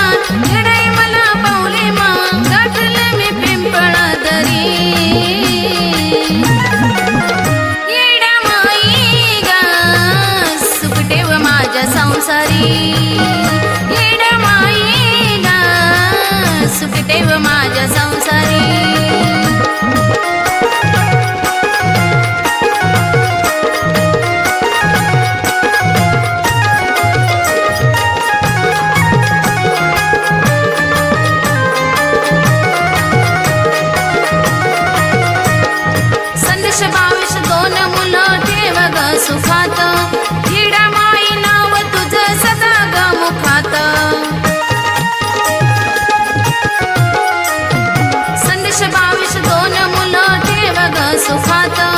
আমার sofá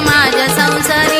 समाज संसरी